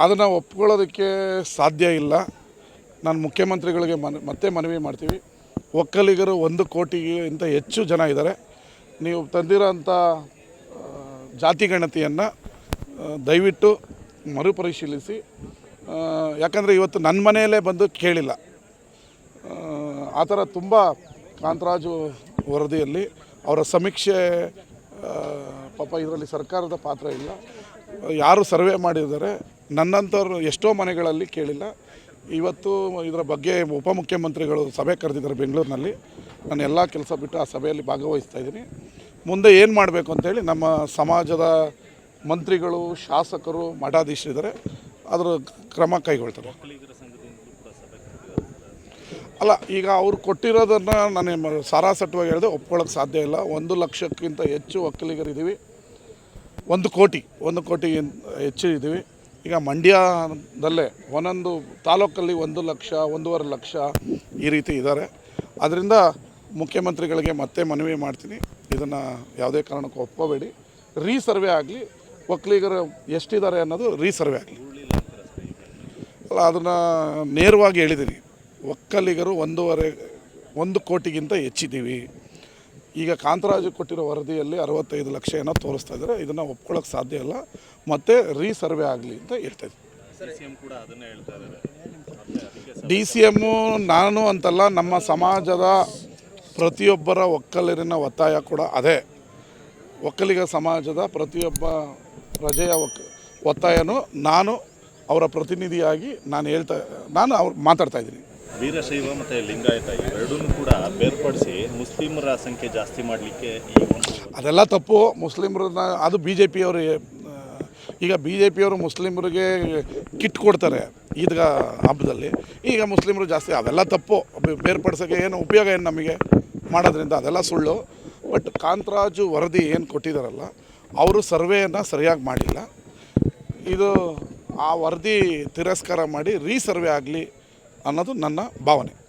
ಅದನ್ನು ಒಪ್ಕೊಳ್ಳೋದಕ್ಕೆ ಸಾಧ್ಯ ಇಲ್ಲ. ನಾನು ಮುಖ್ಯಮಂತ್ರಿಗಳಿಗೆ ಮನ ಮತ್ತೆ ಮನವಿ ಮಾಡ್ತೀವಿ. ಒಕ್ಕಲಿಗರು ಒಂದು ಕೋಟಿಗಿಂತ ಹೆಚ್ಚು ಜನ ಇದ್ದಾರೆ. ನೀವು ತಂದಿರೋಂಥ ಜಾತಿ ಗಣತಿಯನ್ನು ದಯವಿಟ್ಟು ಮರುಪರಿಶೀಲಿಸಿ. ಯಾಕಂದರೆ ಇವತ್ತು ನನ್ನ ಮನೆಯಲ್ಲೇ ಬಂದು ಕೇಳಿಲ್ಲ. ಆ, ಥರ ತುಂಬ ಕಾಂತರಾಜು ವರದಿಯಲ್ಲಿ ಅವರ ಸಮೀಕ್ಷೆ ಪಾಪ ಇದರಲ್ಲಿ ಸರ್ಕಾರದ ಪಾತ್ರ ಇಲ್ಲ. ಯಾರು ಸರ್ವೆ ಮಾಡಿದ್ದಾರೆ ನನ್ನಂಥವ್ರು ಎಷ್ಟೋ ಮನೆಗಳಲ್ಲಿ ಕೇಳಿಲ್ಲ. ಇವತ್ತು ಇದರ ಬಗ್ಗೆ ಉಪಮುಖ್ಯಮಂತ್ರಿಗಳು ಸಭೆ ಕರೆದಿದ್ದಾರೆ ಬೆಂಗಳೂರಿನಲ್ಲಿ. ನಾನು ಎಲ್ಲ ಕೆಲಸ ಬಿಟ್ಟು ಆ ಸಭೆಯಲ್ಲಿ ಭಾಗವಹಿಸ್ತಾ ಇದ್ದೀನಿ. ಮುಂದೆ ಏನು ಮಾಡಬೇಕು ಅಂತೇಳಿ ನಮ್ಮ ಸಮಾಜದ ಮಂತ್ರಿಗಳು, ಶಾಸಕರು, ಮಠಾಧೀಶರಿದ್ದಾರೆ. ಅದರ ಕ್ರಮ ಕೈಗೊಳ್ತಾರೆ. ಅಲ್ಲ, ಈಗ ಅವ್ರು ಕೊಟ್ಟಿರೋದನ್ನು ನಾನು ಸಾರಾಸಟ್ಟವಾಗಿ ಹೇಳಿದೆ ಒಪ್ಕೊಳ್ಳೋಕ್ಕೆ ಸಾಧ್ಯ ಇಲ್ಲ. ಒಂದು ಲಕ್ಷಕ್ಕಿಂತ ಹೆಚ್ಚು ಒಕ್ಕಲಿಗರಿದ್ದೀವಿ ಒಂದು ಕೋಟಿ ಒಂದು ಕೋಟಿ ಹೆಚ್ಚು ಇದ್ದೀವಿ ಈಗ ಮಂಡ್ಯದಲ್ಲೇ ಒಂದೊಂದು ತಾಲೂಕಲ್ಲಿ ಒಂದು ಲಕ್ಷ, ಒಂದೂವರೆ ಲಕ್ಷ ಈ ರೀತಿ ಇದ್ದಾರೆ. ಅದರಿಂದ ಮುಖ್ಯಮಂತ್ರಿಗಳಿಗೆ ಮತ್ತೆ ಮನವಿ ಮಾಡ್ತೀನಿ. ಇದನ್ನು ಯಾವುದೇ ಕಾರಣಕ್ಕೂ ಒಪ್ಕೋಬೇಡಿ. ರೀಸರ್ವೆ ಆಗಲಿ, ಒಕ್ಕಲಿಗರು ಎಷ್ಟಿದ್ದಾರೆ ಅನ್ನೋದು ರೀಸರ್ವೆ ಆಗಲಿ. ಅಲ್ಲ, ಅದನ್ನು ನೇರವಾಗಿ ಹೇಳಿದ್ದೀನಿ ಒಕ್ಕಲಿಗರು ಒಂದೂವರೆ, ಒಂದು ಕೋಟಿಗಿಂತ ಹೆಚ್ಚಿದ್ದೀವಿ. ಈಗ ಕಾಂತರಾಜು ಕೊಟ್ಟಿರೋ ವರದಿಯಲ್ಲಿ ಅರವತ್ತೈದು ಲಕ್ಷ ಏನೋ ತೋರಿಸ್ತಾ ಇದ್ದಾರೆ. ಇದನ್ನು ಒಪ್ಕೊಳ್ಳೋಕೆ ಸಾಧ್ಯ ಇಲ್ಲ. ಮತ್ತೆ ರೀಸರ್ವೆ ಆಗಲಿ ಅಂತ ಹೇಳ್ತಾ ಇದ್ದೀನಿ ಇದ್ದಾರೆ. ಡಿ ಸಿ ಎಮ್ಮು ನಾನು ಅಂತಲ್ಲ ನಮ್ಮ ಸಮಾಜದ ಪ್ರತಿಯೊಬ್ಬರ ಒಕ್ಕಲಿನ ಒತ್ತಾಯ ಕೂಡ ಅದೇ. ಒಕ್ಕಲಿಗ ಸಮಾಜದ ಪ್ರತಿಯೊಬ್ಬ ಪ್ರಜೆಯ ಒಕ್ ಒತ್ತಾಯನೂ ನಾನು ಅವರ ಪ್ರತಿನಿಧಿಯಾಗಿ ನಾನು ಹೇಳ್ತಾ ನಾನು ಅವ್ರು ಮಾತಾಡ್ತಾ ಇದ್ದೀನಿ. ವೀರಶೈವ ಮತ್ತು ಲಿಂಗಾಯತ ಎರಡೂ ಕೂಡ ಬೇರ್ಪಡಿಸಿ ಮುಸ್ಲಿಮರ ಸಂಖ್ಯೆ ಜಾಸ್ತಿ ಮಾಡಲಿಕ್ಕೆ ಈ ಅದೆಲ್ಲ ತಪ್ಪು. ಮುಸ್ಲಿಮ್ರನ್ನ, ಅದು ಬಿ ಜೆ ಪಿಯವರು ಈಗ ಬಿ ಜೆ ಪಿಯವರು ಮುಸ್ಲಿಮರಿಗೆ ಕಿಟ್ ಕೊಡ್ತಾರೆ ಈದ್ಗ ಹಬ್ಬದಲ್ಲಿ. ಈಗ ಮುಸ್ಲಿಮರು ಜಾಸ್ತಿ ಅವೆಲ್ಲ ತಪ್ಪು. ಬೇರ್ಪಡಿಸೋಕ್ಕೆ ಏನು ಉಪಯೋಗ ಏನು ನಮಗೆ ಮಾಡೋದ್ರಿಂದ ಅದೆಲ್ಲ ಸುಳ್ಳು. ಬಟ್ ಕಾಂತರಾಜು ವರದಿ ಏನು ಕೊಟ್ಟಿದ್ದಾರಲ್ಲ ಅವರು ಸರ್ವೆಯನ್ನು ಸರಿಯಾಗಿ ಮಾಡಿಲ್ಲ. ಇದು ಆ ವರದಿ ತಿರಸ್ಕಾರ ಮಾಡಿ ರೀಸರ್ವೆ ಆಗಲಿ ಅನ್ನೋದು ನನ್ನ ಭಾವನೆ